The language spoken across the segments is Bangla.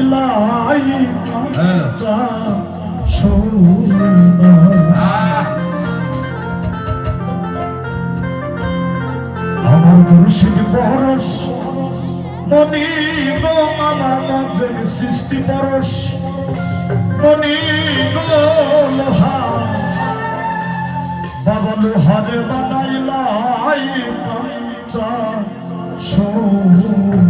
মিলাই কাঁচা আমার মুর্শিদ পরশ, মনি গো, আমার মাঝের সৃষ্টি পরশ। মনি গো, লোহা, বাবা লোহারে বানাইলাই কাঁচা সৌ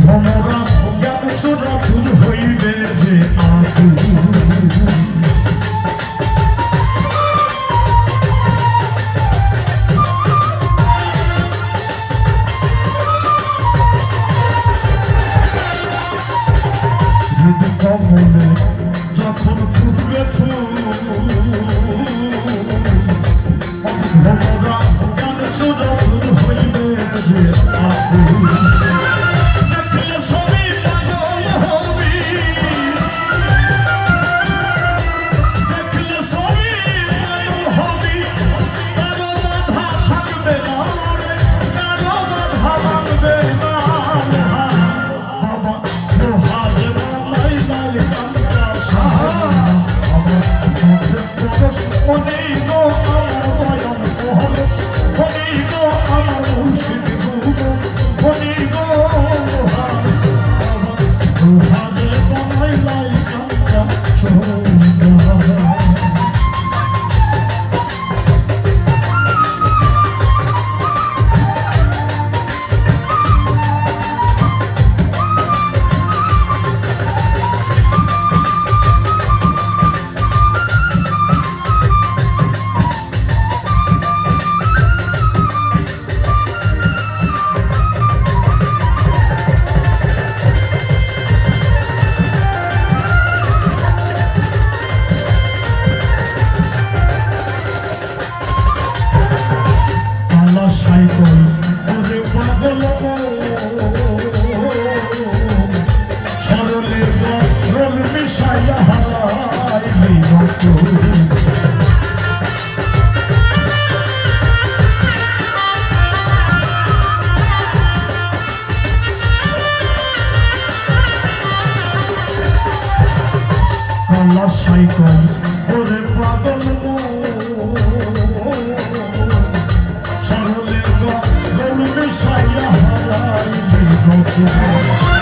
ভ্রমরা কলা সাইকেল ওরে পাগল সরলে গল মিশাইয়া হারাইলি গত